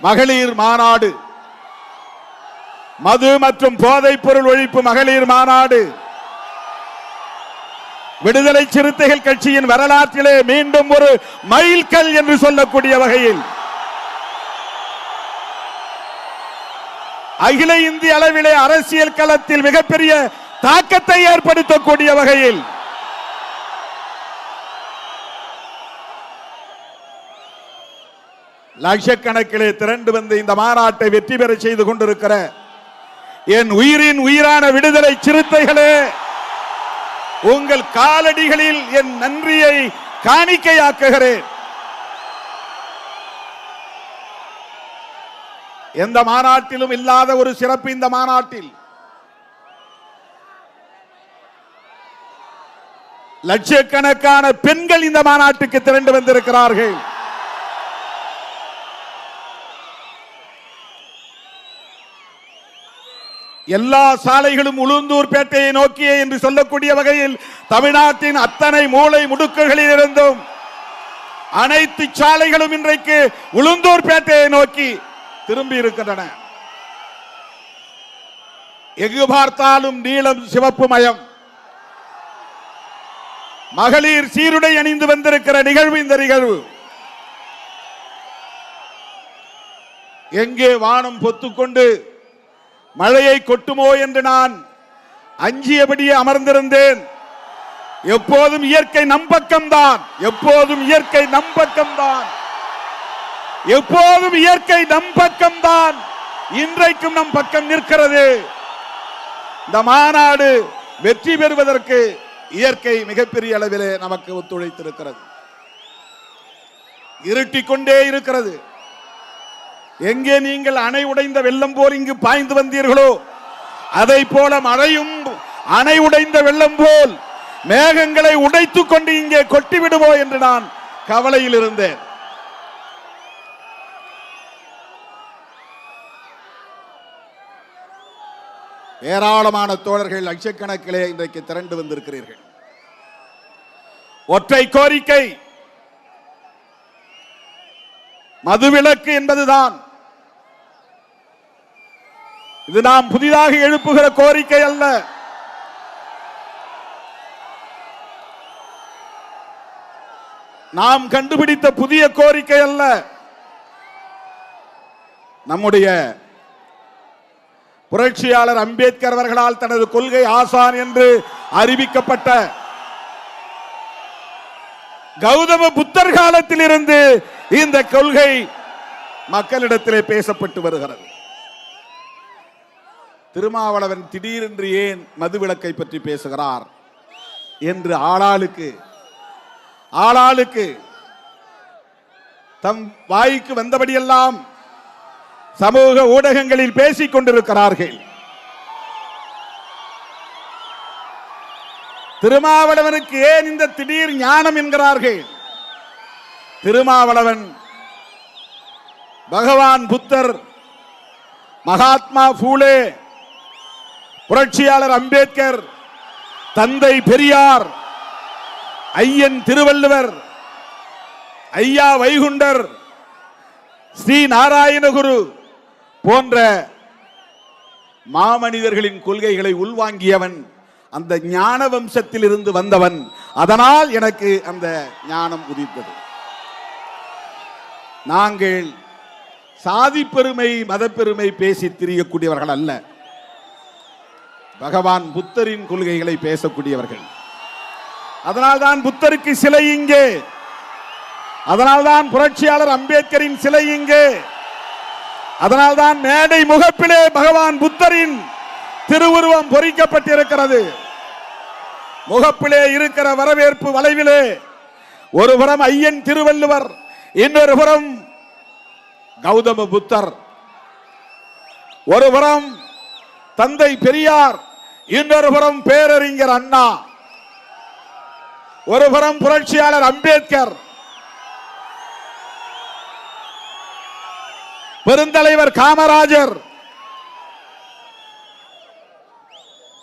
மகளிர் மாநாடு. மது மற்றும் போதைப் பொருள் ஒழிப்பு மகளிர் மாநாடு. விடுதலை சிறுத்தைகள் கட்சியின் வரலாற்றிலே மீண்டும் ஒரு மைல்கல் என்று சொல்லக்கூடிய வகையில். அகில இந்திய அளவிலே அரசியல் களத்தில் மிகப்பெரிய தாக்கத்தை ஏற்படுத்தக்கூடிய வகையில். லட்சக்கணக்கிலே திரண்டு வந்து இந்த மாநாட்டை வெற்றி பெற செய்து கொண்டிருக்கிற என் உயிரின் உயிரான விடுதலை சிறுத்தைகளே உங்கள் காலடிகளில் என் நன்றியை காணிக்கையாக்குகிறேன். எந்த மாநாட்டிலும் இல்லாத ஒரு சிறப்பு இந்த மாநாட்டில். லட்சக்கணக்கான பெண்கள் இந்த மாநாட்டுக்கு திரண்டு வந்திருக்கிறார்கள். எல்லா சாலைகளும் உளுந்தூர் பேட்டையை நோக்கியே என்று சொல்லக்கூடிய வகையில் தமிழ்நாட்டின் அத்தனை மூளை முடுக்குகளில் இருந்தும் அனைத்து சாலைகளும் இன்றைக்கு உளுந்தூர் பேட்டையை நோக்கி திரும்பி இருக்கின்றன. எங்கு பார்த்தாலும் நீளம் சிவப்பு மயம். மகளிர் சீருடை அணிந்து வந்திருக்கிற நிகழ்வு இந்த நிகழ்வு. எங்கே வானம் பொத்துக்கொண்டு மழையை கொட்டுமோ என்று நான் அஞ்சியபடியே அமர்ந்திருந்தேன். எப்போதும் இயற்கை நம்பக்கம்தான் எப்போதும் இயற்கை நம்பக்கம்தான் எப்போதும் இயற்கை நம்பக்கம்தான் இன்றைக்கும் நம் பக்கம் நிற்கிறது. இந்த மாநாடு வெற்றி பெறுவதற்கு இயற்கை மிகப்பெரிய அளவிலே நமக்கு ஒத்துழைத்திருக்கிறது. இருட்டிக்கொண்டே இருக்கிறது. எங்கே நீங்கள் அணை உடைந்த வெள்ளம் போல் இங்கு பாய்ந்து வந்தீர்களோ? அதை போல மழையும் அணை உடைந்த வெள்ளம் போல் மேகங்களை உடைத்துக் கொண்டு இங்கே கொட்டிவிடுமோ என்று நான் கவலையில் இருந்தேன். ஏராளமான தோழர்கள் லட்சக்கணக்கிலே இன்றைக்கு திரண்டு வந்திருக்கிறீர்கள். ஒற்றை கோரிக்கை. மதுவிலக்கு என்பதுதான். இது நாம் புதிதாக எழுப்புகிற கோரிக்கை அல்ல. நாம் கண்டுபிடித்த புதிய கோரிக்கை அல்ல. நம்முடைய புரட்சியாளர் அம்பேத்கர் அவர்களால் தனது கொள்கை ஆசான் என்று அறிவிக்கப்பட்ட கௌதம புத்தர் காலத்தில் இருந்து இந்த கொள்கை மக்களிடத்திலே பேசப்பட்டு வருகிறது. திருமாவளவன் திடீரென்று ஏன் மதுவிலக்கை பற்றி பேசுகிறார்? என்று ஆளாளுக்கு ஆளாளுக்கு தம் வாய்க்கு வந்தபடியெல்லாம் சமூக ஊடகங்களில் பேசிக் கொண்டிருக்கிறார்கள். திருமாவளவனுக்கு ஏன் இந்த திடீர் ஞானம் என்கிறார்கள்? திருமாவளவன் பகவான் புத்தர் மகாத்மா பூலே புரட்சியாளர் அம்பேத்கர் தந்தை பெரியார் ஐயன் திருவள்ளுவர் ஐயா வைகுண்டர் ஸ்ரீ நாராயணகுரு போன்ற மாமனிதர்களின் கொள்கைகளை உள்வாங்கியவன் அந்த ஞான வம்சத்தில் இருந்து வந்தவன். அதனால் எனக்கு அந்த ஞானம் உதித்தது. நாங்கள் சாதி பெருமை மதப்பெருமை பேசி திரியக்கூடியவர்கள் அல்ல. பகவான் புத்தரின் கொள்கைகளை பேசக்கூடியவர்கள். அதனால்தான் புத்தருக்கு சிலை இங்கே. அதனால்தான் புரட்சியாளர் அம்பேத்கரின் சிலை இங்கே. அதனால்தான் மேடை முகப்பிலே பகவான் புத்தரின் திருவுருவம் பொறிக்கப்பட்டிருக்கிறது. முகப்பிலே இருக்கிற வரவேற்பு வளைவிலே ஒரு புறம் ஐயன் திருவள்ளுவர் இன்னொரு புறம் கௌதம புத்தர். ஒரு புறம் தந்தை பெரியார் இன்னொரு புறம் பேரறிஞர் அண்ணா. ஒரு புறம் புரட்சியாளர் அம்பேத்கர். பெருந்தலைவர் காமராஜர்.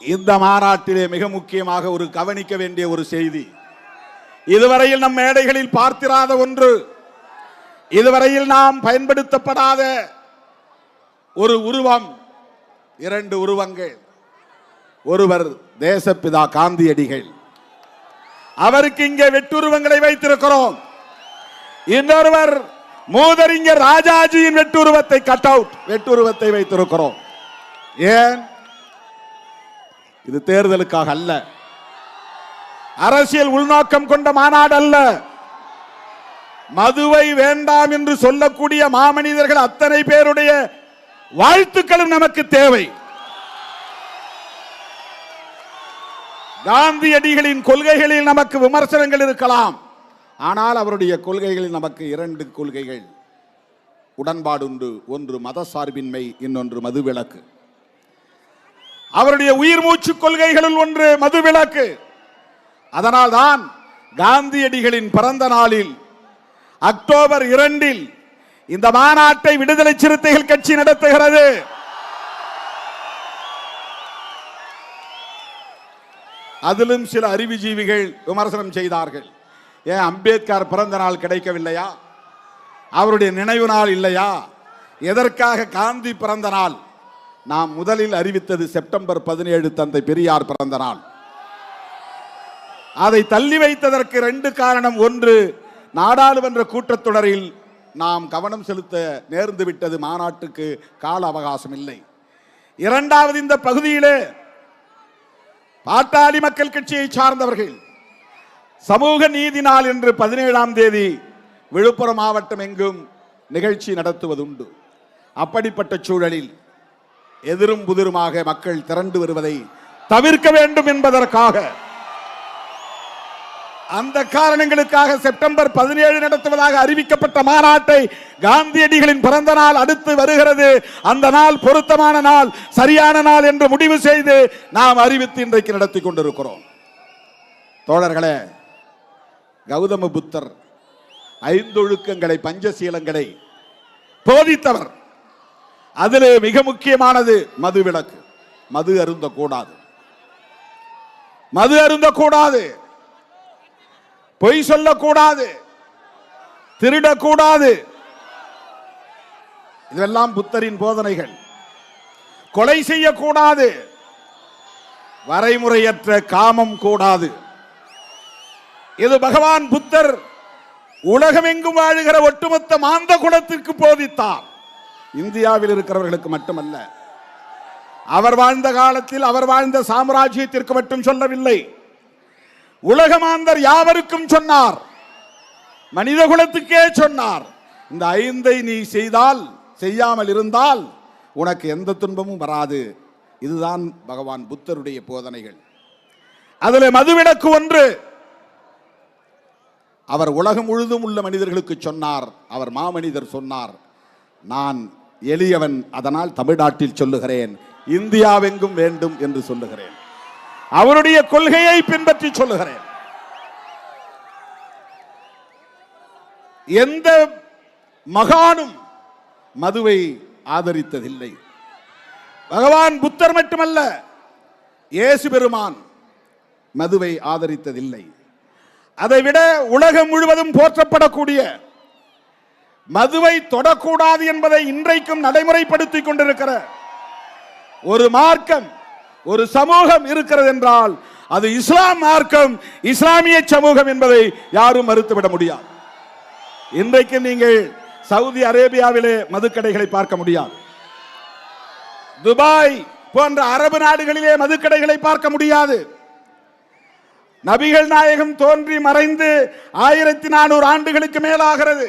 இந்த மாநாட்டிலே மிக முக்கியமாக ஒரு கவனிக்க வேண்டிய ஒரு செய்தி. இதுவரையில் நம் மேடைகளில் பார்த்திராத ஒன்று. இதுவரையில் நாம் பயன்படுத்தப்படாத ஒரு உருவம். இரண்டு உருவங்கள். ஒருவர் தேசப்பிதா காந்தியடிகள். அவருக்கு இங்கே வெட்டுருவங்களை வைத்திருக்கிறோம். இன்னொருவர் மூதறிஞர் ராஜாஜியின் வெட்டுருவத்தை கட் அவுட் வெட்டுருவத்தை வைத்திருக்கிறோம். ஏன்? இது தேர்தலுக்காக அல்ல. அரசியல் உள்நோக்கம் கொண்ட மாநாடு அல்ல. மதுவை வேண்டாம் என்று சொல்லக்கூடிய மாமனிதர்கள் அத்தனை பேருடைய வாழ்த்துக்களும் நமக்கு தேவை. காந்தியடிகளின் கொள்கைகளில் நமக்கு விமர்சனங்கள் இருக்கலாம். ஆனால் அவருடைய கொள்கைகளில் நமக்கு இரண்டு கொள்கைகள். உடன்பாடுண்டு ஒன்று மதசார்பின்மை இன்னொன்று மதுவிலக்கு. அவருடைய உயிர் மூச்சு கொள்கைகளில் ஒன்று மதுவிலக்கு. அதனால்தான் காந்தியடிகளின் பிறந்த நாளில் அக்டோபர் இரண்டில் இந்த மாநாட்டை விடுதலை சிறுத்தைகள் கட்சி நடத்துகிறது. அதிலும் சில அறிவுஜீவிகள் விமர்சனம் செய்தார்கள். ஏன் அம்பேத்கர் பிறந்த நாள் கிடைக்கவில்லையா? அவருடைய நினைவு நாள் இல்லையா? எதற்காக காந்தி பிறந்த நாள்? நாம் முதலில் அறிவித்தது செப்டம்பர் பதினேழு தந்தை பெரியார் பிறந்த நாள். அதை தள்ளி வைத்ததற்கு ரெண்டு காரணம். ஒன்று நாடாளுமன்ற கூட்டத்தொடரில் நாம் கவனம் செலுத்த நேர்ந்து விட்டது மாநாட்டுக்கு கால அவகாசம் இல்லை. இரண்டாவது இந்த பகுதியிலே பாட்டாளி மக்கள் கட்சியை சார்ந்தவர்கள் சமூக நீதி நாள் என்று பதினேழாம் தேதி விழுப்புரம் மாவட்டம் எங்கும் நிகழ்ச்சி நடத்துவதுண்டு. அப்படிப்பட்ட சூழலில் எதிரும் புதிருமாக மக்கள் திரண்டு வருவதை தவிர்க்க வேண்டும் என்பதற்காக அந்த காரணங்களுக்காக செப்டம்பர் பதினேழு நடத்துவதாக அறிவிக்கப்பட்ட மாநாட்டை காந்தியடிகளின் பிறந்த நாள் அடுத்து வருகிறது. அந்த நாள் பொருத்தமான நாள் சரியான நாள் என்று முடிவு செய்து நாம் அறிவித்து இன்றைக்கு நடத்தி கொண்டிருக்கிறோம். தோழர்களே கௌதம புத்தர் ஐந்தொழுக்கங்களை பஞ்சசீலங்களை போதித்தவர். அதிலே மிக முக்கியமானது மது விளக்கு மது அருந்தக்கூடாது. மது அருந்தக்கூடாது. பொய் சொல்லக்கூடாது. திருடக்கூடாது. இதெல்லாம் புத்தரின் போதனைகள். கொலை செய்யக்கூடாது. வரைமுறையற்ற காமம் கூடாது. இது பகவான் புத்தர் உலகமெங்கும் வாழுகிற ஒட்டுமொத்த மாந்த குலத்திற்கு போதித்தார். இந்தியாவில் இருக்கிறவர்களுக்கு மட்டுமல்ல. அவர் வாழ்ந்த காலத்தில் அவர் வாழ்ந்த சாம்ராஜ்யத்திற்கு மட்டும் சொல்லவில்லை. உலகமாந்தர் யாவருக்கும் சொன்னார். மனித குலத்துக்கே சொன்னார். இந்த ஐந்தை நீ செய்தால் செய்யாமல் இருந்தால் உனக்கு எந்த துன்பமும் வராது. இதுதான் பகவான் புத்தருடைய போதனைகள். அதில் மதுவிலக்கு ஒன்று. அவர் உலகம் முழுதும் உள்ள மனிதர்களுக்கு சொன்னார். அவர் மாமனிதர் சொன்னார். நான் எளியவன் அதனால் தமிழ்நாட்டில் சொல்லுகிறேன். இந்தியாவெங்கும் வேண்டும் என்று சொல்லுகிறேன். அவருடைய கொள்கையை பின்பற்றி சொல்லுகிறேன். எந்த மகானும் மதுவை ஆதரித்ததில்லை. பகவான் புத்தர் மட்டுமல்ல இயேசு பெருமான் மதுவை ஆதரித்ததில்லை. அதைவிட உலகம் முழுவதும் போற்றப்படக்கூடிய மதுவை தொடக்கூடாது என்பதை இன்றைக்கும் நடைமுறைப்படுத்திக் கொண்டிருக்கிற ஒரு மார்க்கம் ஒரு சமூகம் இருக்கிறது என்றால் அது இஸ்லாம் மார்க்கம் இஸ்லாமிய சமூகம் என்பதை யாரும் மறுத்துவிட முடியாது. இன்றைக்கு நீங்கள் சவுதி அரேபியாவிலே மதுக்கடைகளை பார்க்க முடியாது. துபாய் போன்ற அரபு நாடுகளிலே மதுக்கடைகளை பார்க்க முடியாது. நபிகள் நாயகம் தோன்றி மறைந்து ஆயிரத்தி நானூறு ஆண்டுகளுக்கு மேலாகிறது.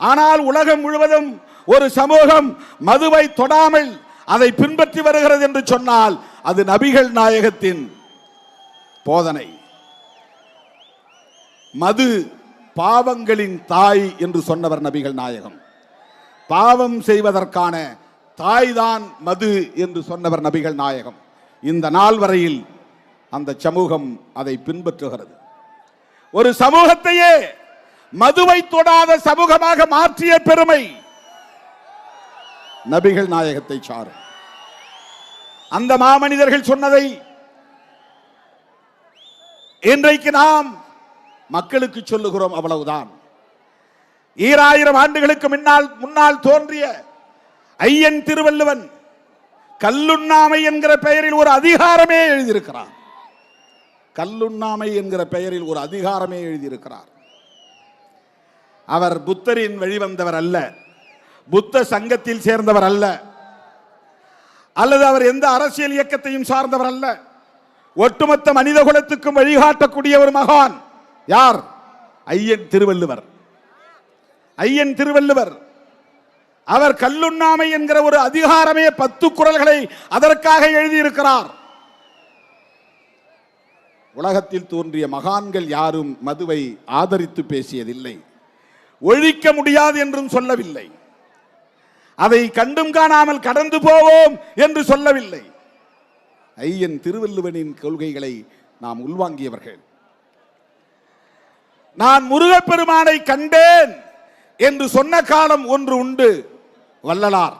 ஆனால் உலகம் முழுவதும் ஒரு சமூகம் மதுவை தொடாமல் அதை பின்பற்றி வருகிறது என்று சொன்னால் அது நபிகள் நாயகத்தின் போதனை. மது பாவங்களின் தாய் என்று சொன்னவர் நபிகள் நாயகம். பாவம் செய்வதற்கான தாய்தான் மது என்று சொன்னவர் நபிகள் நாயகம். இந்த நாள் வரையில் அந்த சமூகம் அதை பின்பற்றுகிறது. ஒரு சமூகத்தையே மதுவை தொடாத சமூகமாக மாற்றிய பெருமை நபிகள் நாயகத்தை சாரும். அந்த மாமனிதர்கள் சொன்னதை இன்றைக்கு நாம் மக்களுக்கு சொல்லுகிறோம் அவ்வளவுதான். ஈராயிரம் ஆண்டுகளுக்கு முன்னால் முன்னால் தோன்றிய ஐயன் திருவள்ளுவன் கல்லுண்ணாமை என்கிற பெயரில் ஒரு அதிகாரமே எழுதியிருக்கிறார். கல்லுண்ணாமை என்கிற பெயரில் ஒரு அதிகாரமே எழுதியிருக்கிறார். அவர் புத்தரின் வழிவந்தவர் அல்ல. புத்த சங்கத்தில் சேர்ந்தவர் அல்ல. அல்லது அவர் எந்த அரசியல் இயக்கத்தையும் சார்ந்தவர் அல்ல. ஒட்டுமொத்த மனித குலத்துக்கும் வழிகாட்டக்கூடிய ஒரு மகான் யார்? ஐயன் திருவள்ளுவர். ஐயன் திருவள்ளுவர். அவர் கல்லுண்ணாமை என்கிற ஒரு அதிகாரமே பத்து குரல்களை அதற்காக எழுதியிருக்கிறார். உலகத்தில் தோன்றிய மகான்கள் யாரும் மதுவை ஆதரித்து பேசியதில்லை. ஒழிக்க முடியாது என்றும் சொல்லவில்லை. அதை கண்டும் காணாமல் கடந்து போவோம் என்று சொல்லவில்லை. ஐயன் திருவள்ளுவனின் கொள்கைகளை நாம் உள்வாங்கியவர்கள். நான் முருகப்பெருமானை கண்டேன் என்று சொன்ன காலம் ஒன்று உண்டு. வள்ளலார்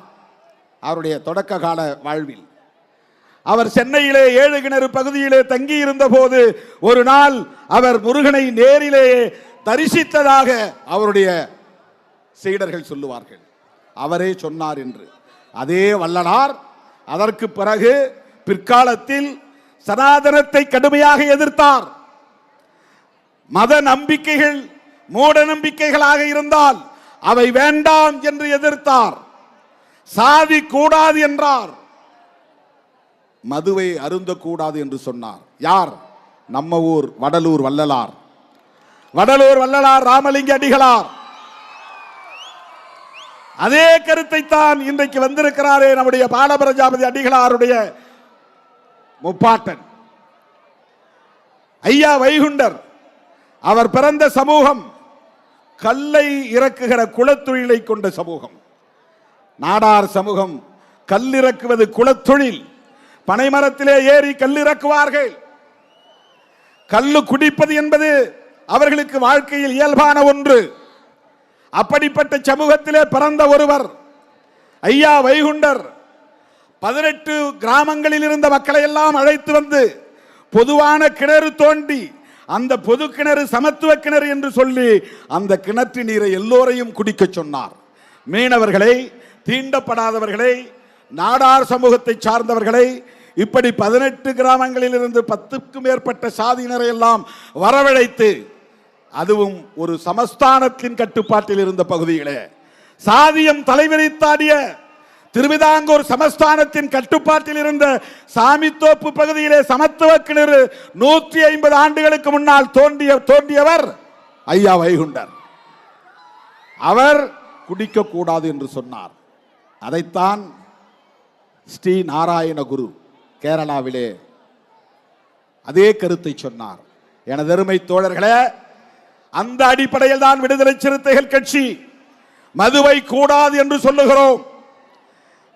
அவருடைய தொடக்க கால வாழ்வில். அவர் சென்னையிலே ஏழு கிணறு பகுதியிலே தங்கியிருந்த போது ஒரு நாள் அவர் முருகனை நேரிலே தரிசித்ததாக அவருடைய சீடர்கள் சொல்லுவார்கள். அவரே சொன்னார் என்று. அதே வல்லனார் அதற்கு பிறகு பிற்காலத்தில் சனாதனத்தை கடுமையாக எதிர்த்தார். மத நம்பிக்கைகள் மூட நம்பிக்கைகளாக இருந்தால் அவை வேண்டாம் என்று எதிர்த்தார். சாதி கூடாது என்றார். மதுவை அருந்தக்கூடாது என்று சொன்னார். யார்? நம்ம ஊர் வடலூர் வள்ளலார். வடலூர் வள்ளலார் ராமலிங்க அடிகளார். அதே கருத்தை தான் இன்றைக்கு வந்திருக்கிறாரே நம்முடைய பாலபிரஜாபதி அடிகளாருடைய முப்பாட்டன். ஐயா வைகுண்டர் அவர் பிறந்த சமூகம் கல்லை இறக்குகிற குலத்தொழிலை கொண்ட சமூகம். நாடார் சமூகம் கல்லிறக்குவது குலத்தொழில். பனைமரத்திலே ஏறி கல்லிறக்குவார்கள் கல்லு குடிப்பது என்பது அவர்களுக்கு வாழ்க்கையில் இயல்பான ஒன்று. அப்படிப்பட்ட சமூகத்திலே பிறந்த ஒருவர் ஐயா வைகுண்டர் பதினெட்டு கிராமங்களில் இருந்த மக்களை எல்லாம் அழைத்து வந்து பொதுவான கிணறு தோண்டி அந்த பொது கிணறு சமத்துவ கிணறு என்று சொல்லி அந்த கிணற்று நீரை எல்லோரையும் குடிக்க சொன்னார். மீனவர்களை தீண்டப்படாதவர்களை நாடார் சமூகத்தை சார்ந்தவர்களை இப்படி பதினெட்டு கிராமங்களில் இருந்து பத்துக்கும் மேற்பட்ட சாதியினரை எல்லாம் வரவழைத்து அதுவும் ஒரு சமஸ்தானத்தின் கட்டுப்பாட்டில் இருந்த பகுதிகளே சாதியம் தலைவிரித்தாடிய திருவிதாங்கூர் சமஸ்தானத்தின் கட்டுப்பாட்டில் இருந்த சாமித்தோப்பு பகுதியிலே சமத்துவ கிணறு நூற்றி ஐம்பது ஆண்டுகளுக்கு முன்னால் தோண்டிய தோண்டியவர் ஐயா வைகுண்டர். அவர் குடிக்க கூடாது என்று சொன்னார். அதைத்தான் ஸ்ரீ நாராயண குரு கேரளாவிலே அதே கருத்தை சொன்னார். எனதருமை தோழர்களே அந்த அடிப்படையில் தான் விடுதலை சிறுத்தைகள் கட்சி மதுவை கூடாது என்று சொல்லுகிறோம்.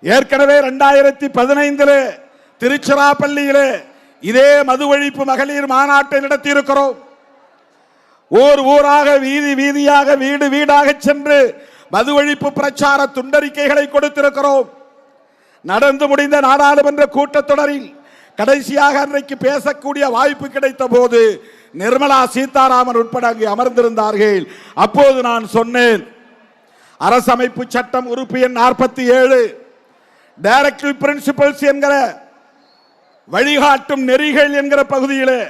ஏற்கனவே இரண்டாயிரத்தி பதினைந்தில் திருச்சிராப்பள்ளியிலே இதே மது ஒழிப்பு மகளிர் மாநாட்டை நடத்தியிருக்கிறோம். ஊர் ஊராக வீதி வீதியாக வீடு வீடாக சென்று மது ஒழிப்பு பிரச்சார துண்டறிக்கைகளை கொடுத்திருக்கிறோம். நடந்து முடிந்த நாடாளுமன்ற கூட்டத்தொடரில் கடைசியாக அன்றைக்கு பேசக்கூடிய வாய்ப்பு கிடைத்த போது நிர்மலா சீதாராமன் உட்பட அங்கே அமர்ந்திருந்தார்கள். அப்போது நான் சொன்னேன் அரசமைப்பு சட்டம் உறுப்பு எண் நாற்பத்தி ஏழு டைரக்டிவ் பிரின்சிபல்ஸ் என்கிற வழிகாட்டும் நெறிகள் என்கிற பகுதியிலே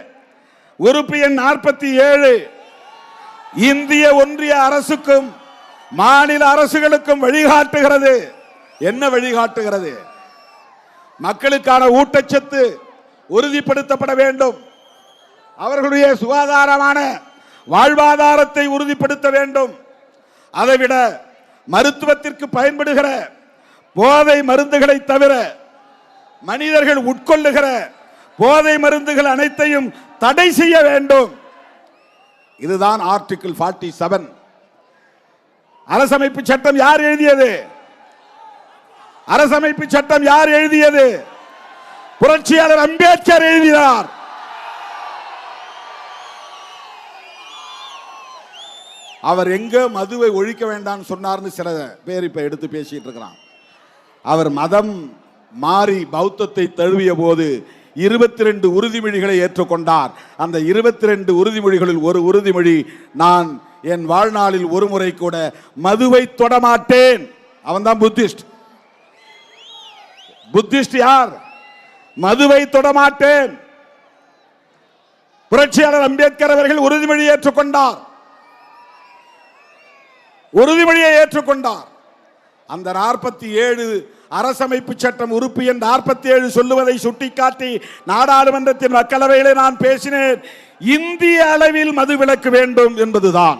உறுப்பு எண் நாற்பத்தி ஏழு இந்திய ஒன்றிய அரசுக்கும் மாநில அரசுகளுக்கும் வழிகாட்டுகிறது. என்ன வழிகாட்டுகிறது? மக்களுக்கான ஊட்டச்சத்து உறுதிப்படுத்தப்பட வேண்டும். அவர்களுடைய சுகாதாரமான வாழ்வாதாரத்தை உறுதிப்படுத்த வேண்டும். அதைவிட மருத்துவத்திற்கு பயன்படுகிற போதை மருந்துகளை தவிர மனிதர்கள் உட்கொள்ளுகிற போதை மருந்துகள் அனைத்தையும் தடை செய்ய வேண்டும். இதுதான் ஆர்டிகிள் 47 செவன் அரசமைப்பு சட்டம் யார் எழுதியது? அரசமைப்பு சட்டம் யார் எழுதியது? புரட்சியாளர் அம்பேத்கர் எழுதினார். அவர் எங்க மதுவை ஒழிக்க வேண்டாம்னு சொன்னார்னு சில பேர் இப்ப எடுத்து பேசிட்டு இருக்கிறான். அவர் மதம் மாறி பௌத்தத்தை தழுவிய போது இருபத்தி ரெண்டு உறுதிமொழிகளை ஏற்றுக்கொண்டார். அந்த இருபத்தி ரெண்டு உறுதிமொழிகளில் ஒரு உறுதிமொழி நான் என் வாழ்நாளில் ஒரு முறை கூட மதுவை தொடமாட்டேன். அவன் தான் புத்திஸ்ட். புத்திஸ்ட் யார்? மதுவை தொடமாட்டேன். புரட்சியாளர் அம்பேத்கர் அவர்கள் உறுதிமொழி ஏற்றுக்கொண்டார். உறுதிமொழியை ஏற்றுக்கொண்டார். அந்த நாற்பத்தி ஏழு அரசமைப்பு சட்டம் உறுப்பு என் நாற்பத்தி ஏழு சொல்லுவதை சுட்டிக்காட்டி நாடாளுமன்றத்தின் மக்களவையிலே நான் பேசினேன். இந்திய அளவில் மது விலக்கு வேண்டும் என்பதுதான்.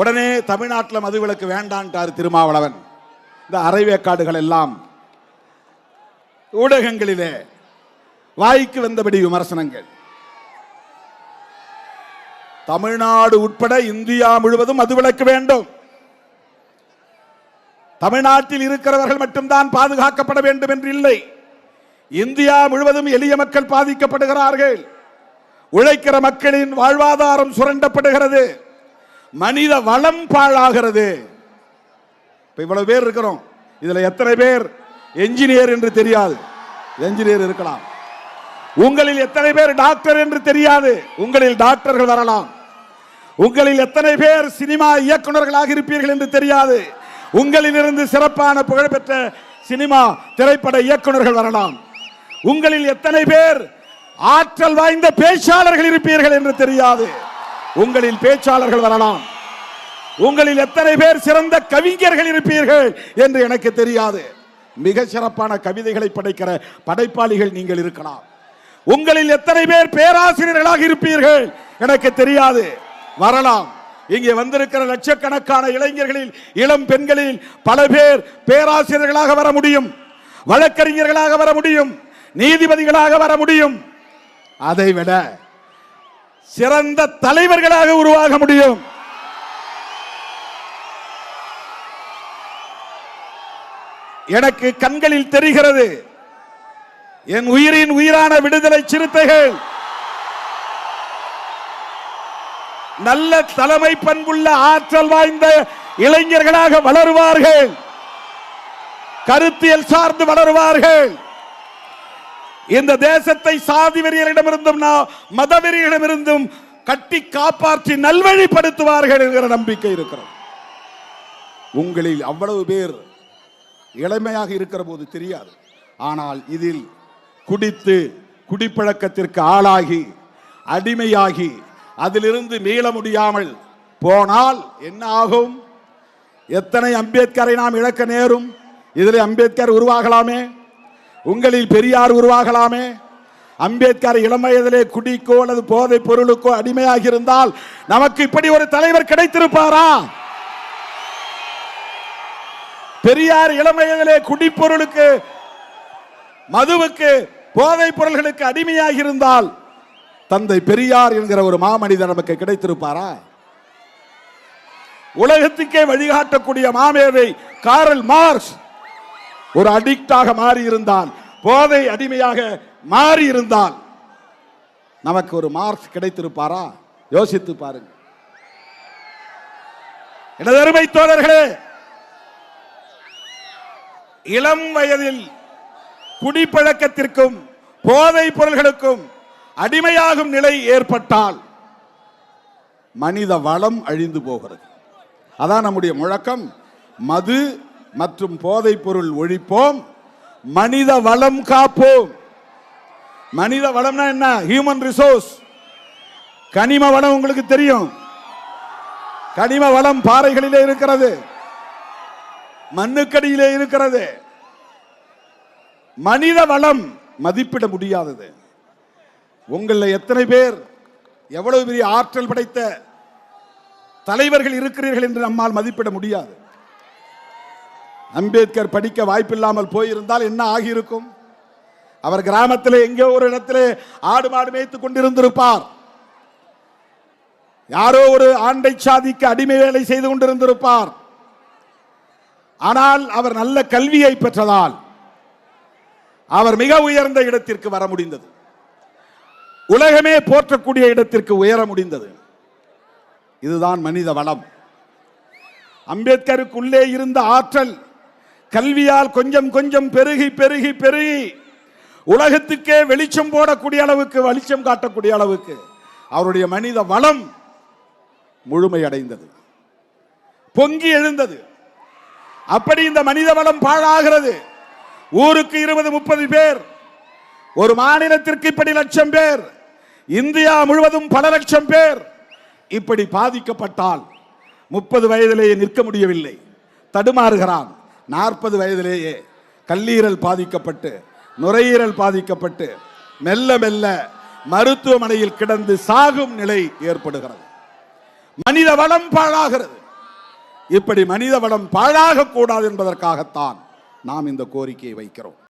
உடனே தமிழ்நாட்டில் மது விலக்கு வேண்டான்ட்டார் திருமாவளவன். இந்த அரைவேக்காடுகள் எல்லாம் ஊடகங்களிலே வாய்க்கு வந்தபடி விமர்சனங்கள். தமிழ்நாடு உட்பட இந்தியா முழுவதும் மதுவிலக்கு வேண்டும். தமிழ்நாட்டில் இருக்கிறவர்கள் மட்டும்தான் பாதுகாக்கப்பட வேண்டும் என்று இல்லை. இந்தியா முழுவதும் எளிய மக்கள் பாதிக்கப்படுகிறார்கள். உழைக்கிற மக்களின் வாழ்வாதாரம் சுரண்டப்படுகிறது. மனித வளம் பாழாகிறது. இப்போ இவ்வளவு பேர் இருக்கிறோம். இதுல எத்தனை பேர்? என்ஜினியர் என்று தெரியாது. என்ஜினியர் இருக்கலாம். உங்களில் எத்தனை பேர் டாக்டர் என்று தெரியாது. உங்களில் டாக்டர்கள் வரலாம். உங்களில் எத்தனை பேர் சினிமா இயக்குனர்களாக இருப்பீர்கள் என்று தெரியாது. உங்களிலிருந்து சிறப்பான புகழ்பெற்ற சினிமா திரைப்பட இயக்குனர்கள் வரலாம். உங்களில் எத்தனை பேர் ஆற்றல் வாய்ந்த பேச்சாளர்கள் இருப்பீர்கள் என்று தெரியாது. உங்களில் பேச்சாளர்கள் வரலாம். உங்களில் எத்தனை பேர் சிறந்த கவிஞர்கள் இருப்பீர்கள் என்று எனக்கு தெரியாது. மிக சிறப்பான கவிதைகளை படைக்கிற படைப்பாளிகள் நீங்கள் இருக்கலாம். உங்களில் எத்தனை பேர் பேராசிரியர்களாக இருப்பீர்கள் எனக்கு தெரியாது. வரலாம். இங்கே வந்திருக்கிற லட்சக்கணக்கான இளைஞர்களில் இளம் பெண்களில் பல பேர் பேராசிரியர்களாக வர முடியும் வழக்கறிஞர்களாக வர முடியும் நீதிபதிகளாக வர முடியும். அதைவிட சிறந்த தலைவர்களாக உருவாக முடியும். எனக்கு கண்களில் தெரிகிறது என் உயிரின் உயிரான விடுதலை சிறுத்தைகள் நல்ல தலைமை பண்புள்ள ஆற்றல் வாய்ந்த இளைஞர்களாக வளருவார்கள். கருத்தியல் சார்ந்து வளருவார்கள். இந்த தேசத்தை சாதி வெறியரிடமிருந்தும் மத வெறியரிடமிருந்தும் கட்டி காப்பாற்றி நல்வழிப்படுத்துவார்கள் என்கிற நம்பிக்கை இருக்கிறது. உங்களில் அவ்வளவு பேர் இளமையாக இருக்கிற போது தெரியாது. ஆனால் இதில் குடித்து குடிப்பழக்கத்திற்கு ஆளாகி அடிமையாகி அதிலிருந்து மீள முடியாமல் போனால் என்ன ஆகும் எத்தனை அம்பேத்கரை நாம் இழக்க நேரும்? இதில் அம்பேத்கர் உருவாகலாமே? உங்களில் பெரியார் உருவாகலாமே? அம்பேத்கர் இளம் வயதிலே குடிக்கோ அல்லது போதைப் பொருளுக்கோ அடிமையாக இருந்தால் நமக்கு இப்படி ஒரு தலைவர் கிடைத்திருப்பாரா? பெரியார் இளம் வயதிலே குடிப்பொருளுக்கு மதுவுக்கு போதைப் பொருள்களுக்கு அடிமையாக இருந்தால் தந்தை பெரியார் என்கிற ஒரு மாமனிதர் நமக்கு கிடைத்திருப்பாரா? உலகத்துக்கே வழிகாட்டக்கூடிய மாமேதை காரல் மார்ஸ் ஒரு அடிக்டாக மாறி இருந்தால் போதை அடிமையாக மாறி இருந்தால் நமக்கு ஒரு மார்க்ஸ் கிடைத்திருப்பாரா? யோசித்து பாருங்க எனதருமை தோழர்களே இளம் வயதில் குடிப்பழக்கத்திற்கும் போதைப் பொருள்களுக்கும் அடிமையாகும் நிலை ஏற்பட்டால் மனித வளம் அழிந்து போகிறது. அதான் நம்முடைய முழக்கம். மது மற்றும் போதைப் பொருள் ஒழிப்போம். மனித வளம் காப்போம். மனித வளம்னா என்ன? ஹியூமன் ரிசோர்ஸ் கனிம வளம் உங்களுக்கு தெரியும். கனிம வளம் பாறைகளிலே இருக்கிறது. மண்ணுக்கடியிலே இருக்கிறது. மனித வளம் மதிப்பிட முடியாதது. உங்களில் எத்தனை பேர் எவ்வளவு பெரிய ஆற்றல் படைத்த தலைவர்கள் இருக்கிறீர்கள் என்று நம்மால் மதிப்பிட முடியாது. அம்பேத்கர் படிக்க வாய்ப்பில்லாமல் போயிருந்தால் என்ன ஆகியிருக்கும்? அவர் கிராமத்தில் எங்கேயோ ஒரு இடத்திலே ஆடு மாடு மேய்த்துக் கொண்டிருந்திருப்பார். யாரோ ஒரு ஆண்டை சாதிக்கு அடிமை வேலை செய்து கொண்டிருந்திருப்பார். ஆனால் அவர் நல்ல கல்வியை பெற்றதால் அவர் மிக உயர்ந்த இடத்திற்கு வர முடிந்தது. உலகமே போற்றக்கூடிய இடத்திற்கு உயர முடிந்தது. இதுதான் மனித வளம். அம்பேத்கருக்குள்ளே இருந்த ஆற்றல் கல்வியால் கொஞ்சம் கொஞ்சம் பெருகி பெருகி பெருகி உலகத்துக்கே வெளிச்சம் போடக்கூடிய அளவுக்கு வெளிச்சம் காட்டக்கூடிய அளவுக்கு அவருடைய மனித வளம் முழுமையடைந்தது. பொங்கி எழுந்தது. அப்படி இந்த மனித வளம் பாழாகிறது. ஊருக்கு இருபது முப்பது பேர். ஒரு மாநிலத்திற்கு இப்படி லட்சம் பேர். இந்தியா முழுவதும் பல லட்சம் பேர் இப்படி பாதிக்கப்பட்டால் முப்பது வயதிலேயே நிற்க முடியவில்லை. தடுமாறுகிறான். நாற்பது வயதிலேயே கல்லீரல் பாதிக்கப்பட்டு நுரையீரல் பாதிக்கப்பட்டு மெல்ல மெல்ல மருத்துவமனையில் கிடந்து சாகும் நிலை ஏற்படுகிறது. மனித வளம் பாழாகிறது. இப்படி மனித வளம் பாழாக கூடாது என்பதற்காகத்தான் நாம் இந்த கோரிக்கையை வைக்கிறோம்.